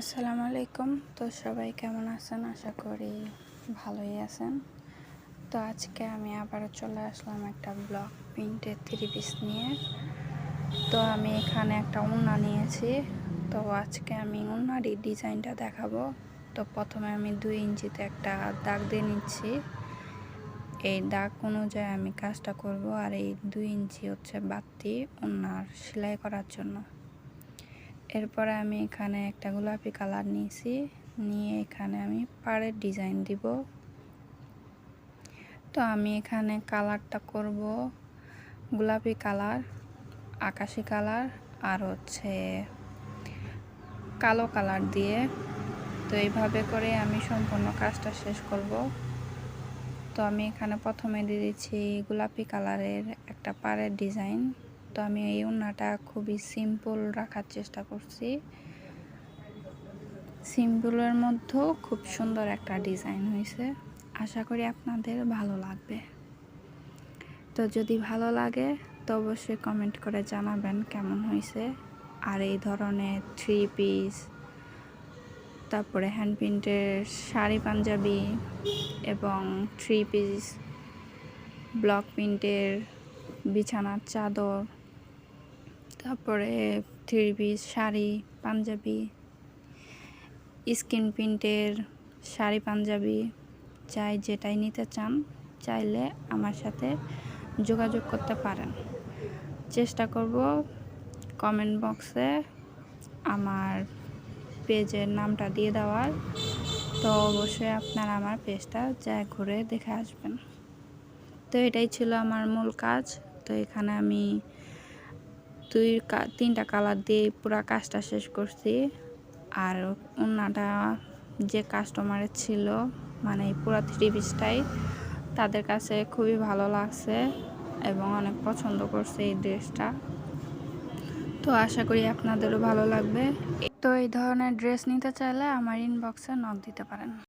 আসসালামু আলাইকুম। তো সবাই কেমন আছেন? আশা করি ভালোই আছেন। তো আজকে আমি আবারও চলে আসলাম একটা ব্লক প্রিন্টের থ্রি পিস নিয়ে। তো আমি এখানে একটা উন্না নিয়েছি। তো আজকে আমি উন্নারই ডিজাইনটা দেখাবো। তো প্রথমে আমি দুই ইঞ্চিতে একটা দাগ দিয়ে নিচ্ছি। এই দাগ অনুযায়ী আমি কাজটা করব। আর এই দুই ইঞ্চি হচ্ছে বাতি উন্নার সেলাই করার জন্য। এরপরে আমি এখানে একটা গোলাপি কালার নিয়েছি। নিয়ে এখানে আমি পাড়ের ডিজাইন দিব। তো আমি এখানে কালারটা করব গোলাপি কালার, আকাশি কালার আর হচ্ছে কালো কালার দিয়ে। তো এইভাবে করে আমি সম্পূর্ণ কাজটা শেষ করব। তো আমি এখানে প্রথমে দিয়ে দিচ্ছি গোলাপি কালারের একটা পাড়ের ডিজাইন। তো আমি এই ওড়নাটা খুবই সিম্পল রাখার চেষ্টা করছি। সিম্পলের মধ্যেও খুব সুন্দর একটা ডিজাইন হয়েছে। আশা করি আপনাদের ভালো লাগবে। তো যদি ভালো লাগে, তো অবশ্যই কমেন্ট করে জানাবেন কেমন হয়েছে। আর এই ধরনের থ্রি পিস তারপরে হ্যান্ড প্রিন্টের শাড়ি পাঞ্জাবি এবং থ্রি পিস ব্লক প্রিন্টের বিছানার চাদর তারপরে three piece sari, panjabi, skin প্রিন্টের শাড়ি, পাঞ্জাবি, চাই যেটাই নিতে চান, চাইলে আমার সাথে যোগাযোগ করতে পারেন। চেষ্টা করব কমেন্ট বক্সে আমার পেজের নামটা দিয়ে দেওয়ার। তো অবশ্যই আপনারা আমার পেজটা যা ঘুরে দেখে আসবেন। তো এটাই ছিল আমার মূল কাজ। তো এখানে আমি দুই তিনটা কালার দিয়ে পুরো কাজটা শেষ করছি। আর অন্যটা যে কাস্টমারের ছিল মানে পুরো থ্রি পিসটাই তাদের কাছে খুবই ভালো লাগছে এবং অনেক পছন্দ করছে এই ড্রেসটা। তো আশা করি আপনাদেরও ভালো লাগবে। তো এই ধরনের ড্রেস নিতে চাইলে আমার ইনবক্সে নক দিতে পারেন।